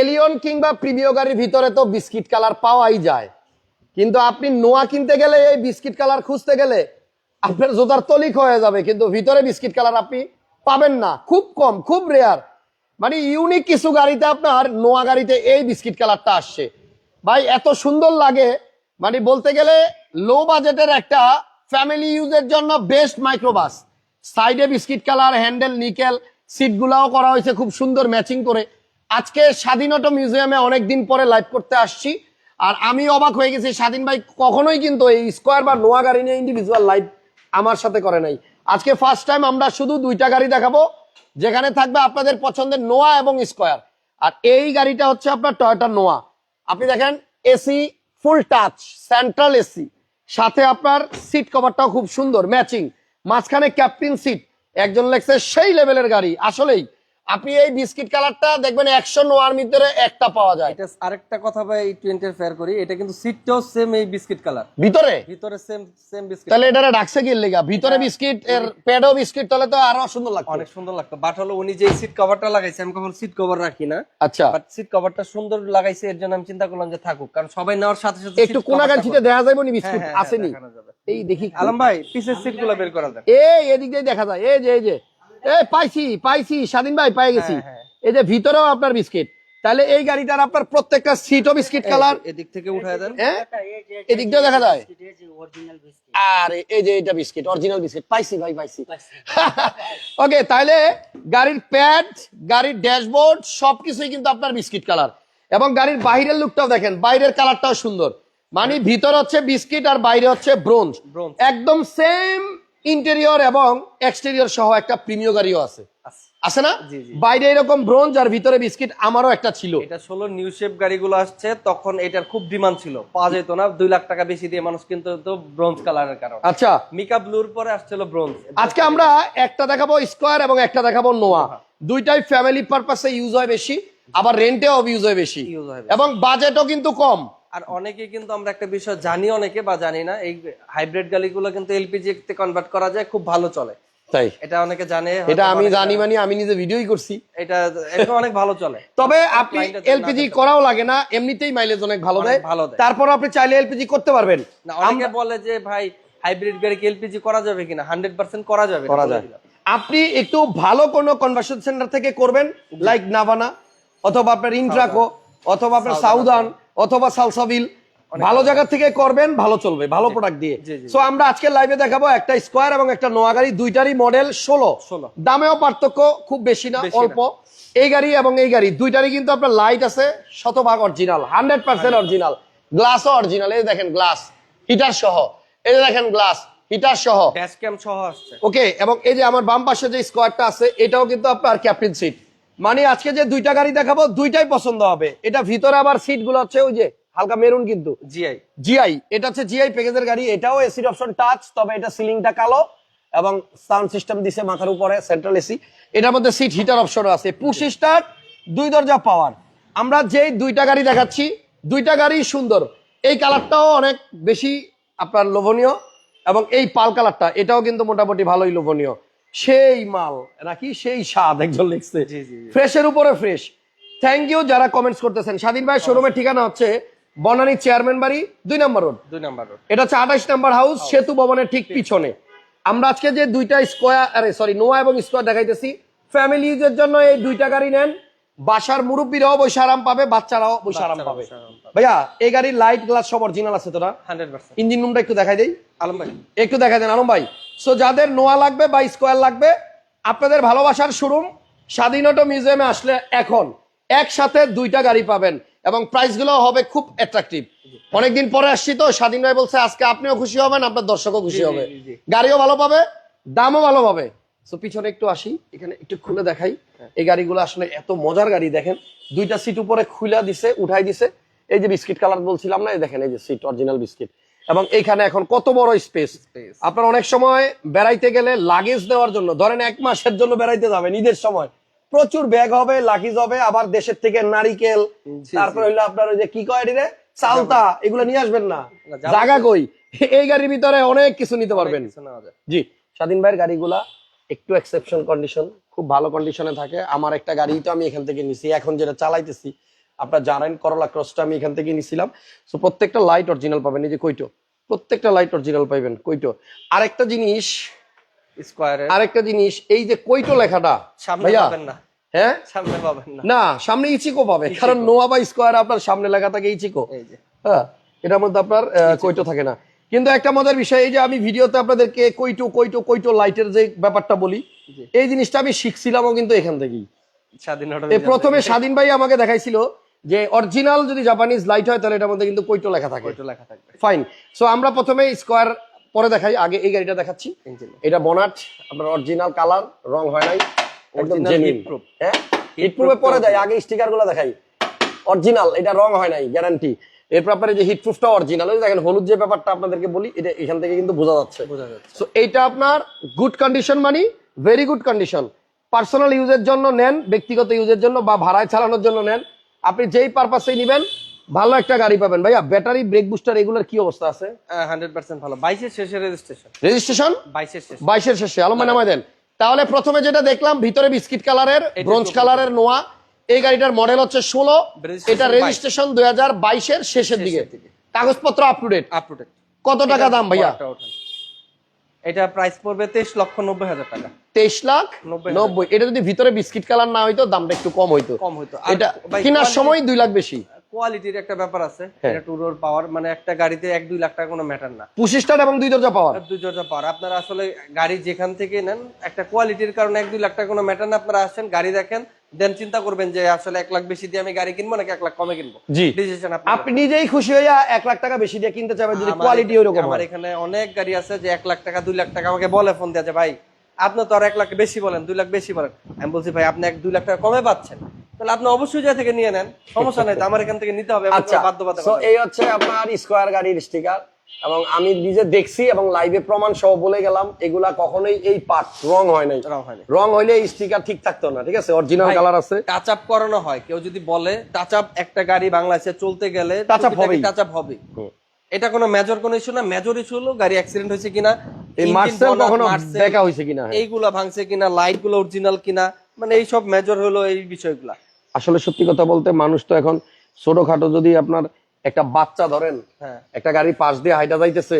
Allion কিংবা প্রিমিয় গাড়ির ভিতরে তো বিস্কিট কালার পাওয়াই যায়। কিন্তু আপনি নোয়া কিনতে গেলে, এই বিস্কিট কালার খুঁজতে গেলে আপনার জোতার তলিক হয়ে যাবে, কিন্তু ভিতরে বিস্কিট কালার আপনি পাবেন না। খুব কম, খুব রেয়ার মানে ইউনিক কিছু গাড়িতে আপনার নোয়া গাড়িতে এই বিস্কিট কালারটা আসছে। ভাই, এত সুন্দর লাগে। মানে বলতে গেলে লো বাজেটের একটা ফ্যামিলি ইউজের জন্য বেস্ট মাইক্রোবাস সাইডে বিস্কিট কালার হ্যান্ডেল নিকেল সিটগুলাও করা হয়েছে খুব সুন্দর ম্যাচিং করে। আজকে স্বাধীনতা মিউজিয়ামে অনেকদিন পরে লাইভ করতে আসছি। আর আমি অবাক হয়ে গেছি, স্বাধীন ভাই কখনোই কিন্তু এই স্কোয়ার বা নোয়া গাড়ি নিয়ে ইন্ডিভিজুয়াল লাইভ আমার সাথে করে নাই। আজকে ফার্স্ট টাইম আমরা শুধু দুইটা গাড়ি দেখাবো, যেখানে থাকবে আপনাদের পছন্দের নোয়া এবং স্কোয়ার আর এই গাড়িটা হচ্ছে আপনার টয়োটা নোয়া। আপনি দেখেন AC full touch central AC সাথে আপনার সিট কভারটাও খুব সুন্দর ম্যাচিং মাঝখানে ক্যাপ্টেন সিট একজন লেগছে সেই লেভেলের গাড়ি, আসলেই। আপনি এই বিস্কিট কালারটা দেখবেন একশো নোয়ার ভিতরে একটা পাওয়া যায়। এটা আরেকটা কথা ভাই একটু ইন্টারফেয়ার করি। এটা কিন্তু সিটটাও সেম এই বিস্কিট কালার ভিতরে? ভিতরে সেম সেম বিস্কিট তাহলে এটা ডাকছে কি লেগা? ভিতরে বিস্কিট এর প্যাডও বিস্কিট তাহলে তো আরও সুন্দর লাগবে। অনেক সুন্দর লাগতো। বাট হলো উনি যে সিট কভারটা লাগাইছে আমি কখন সিট কভার রাখি না। আচ্ছা। বাট সিট কভারটা সুন্দর লাগাইছে এর জন্য আমি চিন্তা করলাম যে থাকুক। কারণ সবাই নেওয়ার সাথে সাথে একটু কোনা গাছিতে দেখা যাবে নি বিস্কিট বিস্কুট হ্যাঁ, হ্যাঁ, আসেনি? এই দেখি। আলম ভাই পিসের সিটগুলো বের করা যায় এই এদিক দিয়ে দেখা যায়। এই যে এই যে। এই পাইছি পাইছি স্বাধীন ভাই পাই গেছি। হ্যাঁ, হ্যাঁ। এই যে ভিতরেও আপনার বিস্কিট। তাহলে এই গাড়িটার আপনার প্রত্যেকটা সিটও বিস্কিট কালার এদিক থেকে উঠায় দেন। এদিক দিয়ে দেখা যায়। অরিজিনাল আর এই যে এটা বিস্কিট অরিজিনাল বিস্কিট পাইছি ভাই পাইছি। ওকে তাহলে গাড়ির প্যাড গাড়ির ড্যাশবোর্ড সবকিছুই কিন্তু আপনার বিস্কিট কালার এবং গাড়ির বাইরের লুকটাও দেখেন বাইরের কালারটাও সুন্দর। মানে ভিতর হচ্ছে বিস্কিট আর বাইরে হচ্ছে ব্রোঞ্জ। একদম সেম ইন্টেরিয়র এবং এক্সটেরিয়র সহ একটা প্রিমিয় গাড়িও আছে। আছে। না। বাইরে এরকম ব্রোঞ্জ আর ভিতরে বিস্কিট আমারও একটা ছিল। এটা ষোলো নিউ শেপ গাড়িগুলো আসছে তখন এটার খুব ডিমান্ড ছিল। পাওয়া যেত না দুই লাখ টাকা বেশি দিয়ে মানুষ কিন্তু তো ব্রোঞ্জ কালারের কারণে। আচ্ছা। মিকা ব্লুর পরে আসছিল ব্রোঞ্জ আজকে আমরা একটা দেখাবো স্কোয়ার এবং একটা দেখাবো নোয়া দুইটাই ফ্যামিলি পারপাসে ইউজ হয় বেশি আবার রেন্টে রেন্টেও ইউজ হয় হয় বেশি। এবং বাজেটও কিন্তু কম। আর অনেকে কিন্তু আমরা একটা বিষয় জানি অনেকে বা জানি না এই হাইব্রিড গাড়িগুলো কিন্তু এলপিজি তে কনভার্ট করা যায় খুব ভালো চলে। তাই? এটা অনেকে জানে এটা আমি জানি মানে আমি নিজে ভিডিওই করছি। এটা এটা অনেক ভালো চলে। তবে আপনি এলপিজি করাও লাগে না এমনিতেই মাইলেজ অনেক ভালো দেয়। ভালো দেয়। তারপর আপনি চাইলে এলপিজি করতে পারবেন। না অনেকে বলে যে ভাই হাইব্রিড গাড়ি এলপিজি করা যাবে কিনা? হান্ড্রেড পার্সেন্ট করা যাবে করা বলে আপনি একটু ভালো কোনো কনভার্সন সেন্টার থেকে করবেন লাইক নাভানা অথবা আপনার ইন্ট্রাকো অথবা আপনার সাউদান অথবা সালসাবিল। ভালো জায়গা থেকে করবেন ভালো চলবে ভালো প্রোডাক্ট দিয়ে। সো আমরা আজকে লাইভে দেখাবো একটা স্কোয়ার এবং একটা নোয়া গাড়ি দুইটারই মডেল ষোলো। দামেও পার্থক্য খুব বেশি না অল্প। এই গাড়ি এবং এই গাড়ি দুইটারই কিন্তু আপনার লাইট আছে শতভাগ অরিজিনাল হান্ড্রেড পার্সেন্ট অরিজিনাল গ্লাসও অরিজিনাল এই দেখেন গ্লাস হিটার সহ। এই দেখেন গ্লাস হিটার সহ। ড্যাশ ক্যাম সহ আসছে। ওকে এবং এই যে আমার বাম পাশে যে স্কোয়ারটা আছে এটাও কিন্তু আপনার ক্যাপ্টেন সিট মানে আজকে যে দুইটা গাড়ি দেখাবো দুইটাই পছন্দ হবে। এটা ভিতরে আবার সিটগুলো হচ্ছে ওই যে হালকা মেরুন কিন্তু। জিআই জিআই এটা হচ্ছে জিআই প্যাকেজের গাড়ি এটাও এসির অপশন টাচ তবে এটা সিলিংটা কালো এবং সাউন্ড সিস্টেম দিছে মাথার উপরে সেন্ট্রাল এসি এটার মধ্যে সিট হিটার অপশনও আছে। পুশ স্টার্ট দুই দরজা পাওয়ার আমরা যেই দুইটা গাড়ি দেখাচ্ছি দুইটা গাড়ি সুন্দর। এই কালারটাও অনেক বেশি আপনার লোভনীয় এবং এই পাল কালারটা এটাও কিন্তু মোটামুটি ভালোই লোভনীয়। সেই মাল নাকি সেই স্বাদ একজন লিখছে। ফ্রেশের উপরে ফ্রেশ। থ্যাংক ইউ যারা কমেন্টস করতেছেন। স্বাধীন ভাই শোরুমের ঠিকানা হচ্ছে বনানী চেয়ারম্যান বাড়ি দুই নম্বর রোড দুই নম্বর রোড এটা হচ্ছে আঠাশ নম্বর হাউস সেতু ভবনের ঠিক পিছনে। আমরা আজকে যে দুইটা স্কোয়ার আরে সরি নোয়া এবং স্কোয়ার দেখাইতেছি। ফ্যামিলিজের জন্য এই দুইটা গাড়ি নেন। বাসার মুরব্বীরাও বসে আরাম পাবে বাচ্চারাও বসে আরাম পাবে। ভাইয়া এই গাড়ির লাইট গ্লাস সব অরিজিনাল আছে তোরা ইঞ্জিন রুমটা একটু দেখাই দেই। আলম ভাই। একটু দেখা দেন আলম ভাই। সো যাদের নোয়া লাগবে বা স্কোয়ার লাগবে আপনাদের ভালোবাসার শোরুম স্বাধীনতা মিউজিয়ামে আসলে এখন একসাথে দুইটা গাড়ি পাবেন এবং প্রাইসগুলো হবে খুব অ্যাট্রাকটিভ অনেকদিন পরে আসছি তো স্বাধীন ভাই বলছে আজকে আপনিও খুশি হবেন আপনার দর্শকও খুশি হবে। গাড়িও ভালো পাবে দামও ভালো পাবে। সো পিছনে একটু আসি। এখানে একটু খুলে দেখাই। এই গাড়িগুলো আসলে এত মজার গাড়ি দেখেন। দুইটা সিট উপরে খুলে দিছে উঠাই দিছে। এই যে বিস্কিট কালার বলছিলাম না এই দেখেন এই যে সিট অরিজিনাল বিস্কিট। এবং এইখানে এখন কত বড় স্পেস আপনার অনেক সময় বেড়াইতে গেলে লাগেজ দেওয়ার জন্য ধরেন এক মাসের জন্য বেড়াইতে যাবেন ঈদের সময়। প্রচুর ব্যাগ হবে লাগেজ হবে আবার দেশের থেকে নারিকেল তারপরে হইল আপনার ওই যে কি কয় রে চালতা এগুলো নিয়ে আসবেন না। যাবো- জায়গা কই? এই গাড়ির ভিতরে অনেক কিছু নিতে পারবেন। জি স্বাধীন ভাইয়ের গাড়িগুলা একটু এক্সেপশন কন্ডিশন খুব ভালো কন্ডিশনে থাকে। আমার একটা গাড়ি তো আমি এখান থেকে নিছি। এখন যেটা চালাইতেছি আপনারা জানেন করলা ক্রসটা আমি এখান থেকে নিছিলাম। সো প্রত্যেকটা লাইট অরিজিনাল পাবেন। এই যে কইটো প্রত্যেকটা লাইট অরিজিনাল পাবেন কইটো আরেকটা জিনিস স্কোয়ারের আরেকটা জিনিস এই যে কইটো লেখাটা সামনে পাবেন না। হ্যাঁ? সামনে পাবেন না। না সামনে ইচিকো পাবে। কারণ নোয়া বা স্কোয়ার আপনার সামনে লেখা থাকে ইচিকো। এই যে। হ্যাঁ এটার মধ্যে আপনার কইটো থাকে না। কিন্তু একটা মজার বিষয় এই যে আমি ভিডিওতে আপনাদেরকে কইটো কইটো কইটো লাইটের যে ব্যাপারটা বলি এই জিনিসটা আমি শিখছিলামও কিন্তু এখান থেকেই। প্রথমে স্বাধীন ভাই আমাকে দেখাইছিল যে অরিজিনাল যদি জাপানিজ লাইট হয় তাহলে এটার মধ্যে কিন্তু কইটো লেখা থাকে। ওইটা লেখা থাকবে। ফাইন সো আমরা প্রথমে স্কোয়ার পরে দেখাই আগে এই গাড়িটা দেখাচ্ছি। এটা বনাট আপনার অরিজিনাল কালার রং হয় নাই একদম জেনুইন হ্যাঁ? Heat হিট প্রুফে পরে দেয় আগে স্টিকারগুলো দেখাই। অরিজিনাল এটা রং হয় নাই গ্যারান্টি আপনার এই যে হিট প্রুফটা অরিজিনাল দেখেন হলুদ যে ব্যাপারটা আপনাদেরকে বলি এটা এখান থেকে কিন্তু বোঝা যাচ্ছে। বোঝা যাচ্ছে। সো এইটা আপনার গুড কন্ডিশন মানে ভেরি গুড কন্ডিশন পার্সোনাল ইউজের জন্য নেন ব্যক্তিগত ইউজের জন্য বা ভাড়ায় চালানোর জন্য নেন। আপনি যেই পারপাসেই নেবেন ভালো একটা গাড়ি পাবেন। ভাইয়া ব্যাটারি ব্রেক বুস্টার এগুলোর কি অবস্থা আছে? হান্ড্রেড পার্সেন্ট ভালো। বাইশের শেষে রেজিস্ট্রেশন রেজিস্ট্রেশন বাইশের শেষে। বাইশের শেষে আলম নামায় দেন। তাহলে প্রথমে যেটা দেখলাম ভিতরে বিস্কিট কালারের ব্রোঞ্জ কালারের নোয়া এই গাড়িটার মডেল হচ্ছে ষোলো। এটা রেজিস্ট্রেশন দুই হাজার বাইশের শেষের দিকে। কাগজপত্র up to date up to date কত টাকা দাম ভাইয়া? এটা প্রাইস পড়বে তেইশ লক্ষ নব্বই হাজার টাকা। তেইশ লাখ নব্বই এটা যদি ভিতরে বিস্কিট কালার না হইতো দামটা একটু কম হইতো। কম হইতো। এটা কিনার কেনার সময় দুই লাখ বেশি। কোয়ালিটির একটা ব্যাপার আছে। হ্যাঁ। এটা টুরোর পাওয়ার মানে একটা গাড়িতে এক দুই লাখ টাকা কোনো ম্যাটার না। পঁচিশ স্টার এবং দুই দরজা পাওয়ার দুই দরজা পাওয়ার আপনারা আসলে গাড়ি যেখান থেকে নেন একটা কোয়ালিটির কারণে এক দুই লাখ টাকা কোনো ম্যাটার না। আপনারা আসেন গাড়ি দেখেন দেন চিন্তা করবেন যে আসলে এক লাখ বেশি দিয়ে আমি গাড়ি কিনবো নাকি এক লাখ কমে কিনবো? জি। ডিসিশন আপনি নিজেই খুশি হইয়া এক লাখ টাকা বেশি দিয়ে কিনতে চাবেন যদি কোয়ালিটি ওইরকম আমার এখানে অনেক গাড়ি আছে যে এক লাখ টাকা দুই লাখ টাকা আমাকে বলে ফোন দিয়ে যে ভাই আপনি তো আর এক লাখ বেশি বলেন দুই লাখ বেশি বলেন। আমি বলছি ভাই আপনি এক দুই লাখ টাকা কমে পাচ্ছেন। তাহলে আপনি অবশ্যই যা থেকে নিয়ে নেন। সমস্যা নাই আমার এখান থেকে নিতে হবে আচ্ছা। এই হচ্ছে আপনার স্কোয়ার গাড়ির স্টিকার এবং আমি নিজে দেখছি এবং লাইভে প্রমাণ সহ বলে গেলাম এগুলা কখনোই এই পার্ট রং হয় নাই। রং হইলে এই স্টিকার ঠিক থাকতো না ঠিক আছে? অরিজিনাল কালার আছে। টাচ আপ করানো হয় কেউ যদি বলে টাচ আপ একটা গাড়ি বাংলাদেশে চলতে গেলে Touch up হবেই। টাচ আপ হবে এটা কোনো মেজর কোনো ইস্যু না মেজর ইস্যু হলো গাড়ি অ্যাক্সিডেন্ট হয়েছে কিনা এই মার্সেল কখনো দেখা হয়েছে কিনা হ্যাঁ। এইগুলা ভাঙছে কিনা লাইটগুলো অরিজিনাল কিনা মানে এই সব মেজর হলো এই বিষয়গুলা। আসলে সত্যি কথা বলতে মানুষ তো এখন ছোটখাটো যদি আপনার একটা বাচ্চা ধরেন হ্যাঁ। একটা গাড়ি পাশ দিয়ে হাইটা যাইতেছে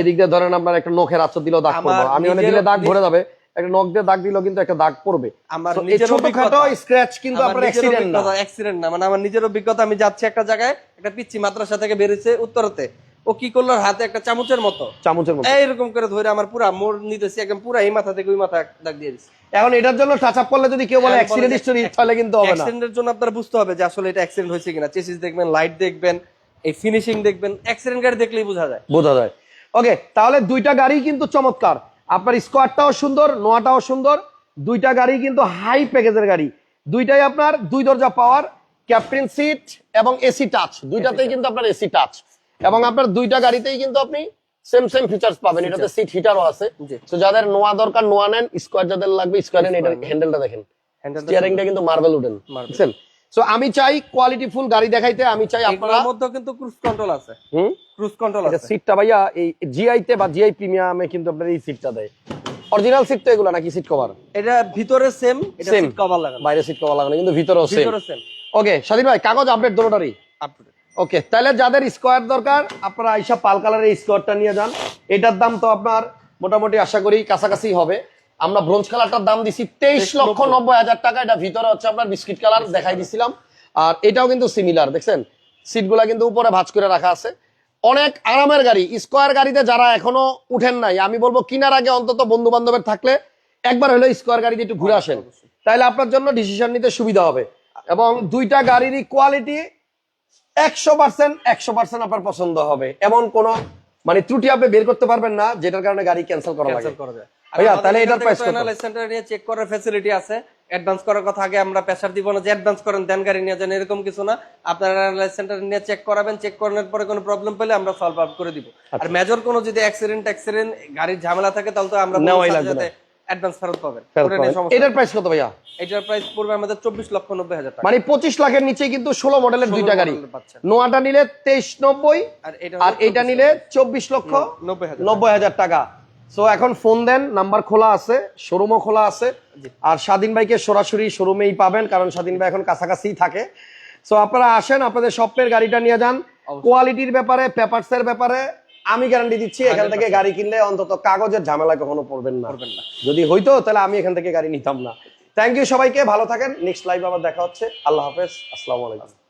এদিক দিয়ে ধরেন আপনার একটা নখের আচর দিলেও দাগ পড়বে। আমি অনেক দিলে দাগ ভরে যাবে একটা নখ দিয়ে দাগ দিলেও কিন্তু একটা দাগ পড়বে। আমার নিজের ছোটখাটো স্ক্র্যাচ কিন্তু আপনার অ্যাক্সিডেন্ট না। অ্যাক্সিডেন্ট না। মানে আমার নিজের অভিজ্ঞতা আমি যাচ্ছি একটা জায়গায় একটা পিচ্ছি মাদ্রাসা থেকে বেরিয়েছে উত্তরতে। ও কি করল হাতে একটা চামচের মতো? চামচের মতো। এইরকম করে ধরে আমার পুরা মোড় নিতেছি একদম পুরা এই মাথা থেকে ওই মাথা দাগ দিয়ে দিচ্ছে এখন এটার জন্য টাচ আপ করলে যদি কেউ বলে অ্যাক্সিডেন্ট হিস্টোরি তাহলে কিন্তু হবে না। অ্যাক্সিডেন্টের জন্য আপনারা বুঝতে হবে যে আসলে এটা অ্যাক্সিডেন্ট হয়েছে কিনা। চেসিস দেখবেন লাইট দেখবেন এই ফিনিশিং দেখবেন অ্যাক্সিডেন্ট গাড়ি দেখলেই বোঝা যায়। বোঝা যায়। ওকে তাহলে দুইটা গাড়ি কিন্তু চমৎকার। আপনার স্কোয়াডটাও সুন্দর নোয়াটাও সুন্দর। দুইটা গাড়ি কিন্তু হাই প্যাকেজের গাড়ি। দুইটাই আপনার দুই দরজা পাওয়ার ক্যাপ্টেন সিট এবং এসি টাচ দুইটাতেই কিন্তু আপনার এসি টাচ এবং আপনার দুইটা গাড়িতেই কিন্তু আপনি সেম সেম ফিচার্স পাবেন। এটাতে সিট হিটারও আছে। তো যাদের নোয়া দরকার নোয়া নেন স্কোয়ার যাদের লাগবে স্কোয়ার নেন এটার হ্যান্ডেলটা দেখেন। স্টিয়ারিংটা কিন্তু মার্বেল উডেন বুঝছেন? সো আমি চাই কোয়ালিটি ফুল গাড়ি দেখাইতে আমি চাই আপনারা মধ্যে কিন্তু ক্রুজ কন্ট্রোল আছে। হুম? ক্রুজ কন্ট্রোল আছে। সিটটা ভাইয়া এই জিআই তে বা জিআই প্রিমিয়ামে কিন্তু আপনার এই সিটটা দেয়। অরিজিনাল সিট তো এগুলো নাকি সিট কভার এটা ভিতরে সেম এটা সিট কভার লাগানো। বাইরে সিট কভার লাগানো কিন্তু ভিতরেও সেম ভিতরে সেম ওকে স্বাধীন ভাই কাগজ আপডেট দুটোটারই আপ টু ডেট ওকে তাহলে যাদের স্কোয়ার দরকার আপনারা আইসা পাল কালারের স্কোয়ারটা নিয়ে যান। এটার দাম তো আপনার মোটামুটি আশা করি কাছাকাছি হবে। আমরা ব্রোঞ্জ কালারটার দাম দিছি তেইশ লক্ষ। নব্বই হাজার টাকা। এটা ভিতরে হচ্ছে আপনার বিস্কিট কালার দেখাই দিছিলাম। আর এটাও কিন্তু সিমিলার দেখছেন? সিটগুলা কিন্তু উপরে ভাঁজ করে রাখা আছে। অনেক আরামের গাড়ি স্কোয়ার গাড়িতে যারা এখনও উঠেন নাই আমি বলব কিনার আগে অন্তত বন্ধু বান্ধবের থাকলে একবার হলো স্কোয়ার গাড়িতে একটু ঘুরে আসেন। তাহলে আপনার জন্য ডিসিশন নিতে সুবিধা হবে। এবং দুইটা গাড়িরই কোয়ালিটি একশো পার্সেন্ট একশো পার্সেন্ট আপনার পছন্দ হবে এমন কোন মানে ত্রুটি আপনি বের করতে পারবেন না যেটার কারণে গাড়ি ক্যান্সেল করা লাগে যায় ভাইয়া, তাহলে এটার price কত? অ্যানালাইজ সেন্টার নিয়ে চেক করার ফ্যাসিলিটি আছে অ্যাডভান্স করার কথা আগে আমরা প্রেসার দিব না যে অ্যাডভান্স করেন দেন গাড়ি নিয়ে যান এরকম কিছু না আপনার অ্যানালাইজ সেন্টার নিয়ে চেক করাবেন চেক করানোর পরে কোনো প্রবলেম পেলে আমরা সলভ আউট করে দিব আচ্ছা। আর মেজর কোনো যদি অ্যাক্সিডেন্ট অ্যাক্সিডেন্ট গাড়ির ঝামেলা থাকে তাহলে তো আমরা নেওয়াই লাগবে। অ্যাডভান্স ফেরত পাবেন। এটার প্রাইস কত ভাইয়া? এটার প্রাইস পড়বে আমাদের চব্বিশ লক্ষ নব্বই হাজার টাকা। মানে পঁচিশ লাখের নিচে কিন্তু ষোলো মডেলের দুইটা গাড়ি। নোয়াটা নিলে তেইশ নব্বই আর এটা নিলে চব্বিশ লক্ষ নব্বই হাজার টাকা। সো এখন ফোন দেন নাম্বার খোলা আছে শোরুমও খোলা আছে। আর স্বাধীন ভাইকে সরাসরি শোরুমেই পাবেন কারণ স্বাধীন ভাই এখন কাছাকাছি থাকে। সো আপনারা আসেন আপনাদের স্বপ্নের গাড়িটা নিয়ে যান। কোয়ালিটির ব্যাপারে পেপারসের ব্যাপারে আমি গ্যারান্টি দিচ্ছি এখান থেকে গাড়ি কিনলে অন্তত কাগজের ঝামেলা কখনো পড়বেন না। না। যদি হইতো তাহলে আমি এখান থেকে গাড়ি নিতাম না। থ্যাংক ইউ সবাইকে ভালো থাকেন। নেক্সট লাইভ আবার দেখা হচ্ছে। আল্লাহ হাফেজ। আসসালামু আলাইকুম।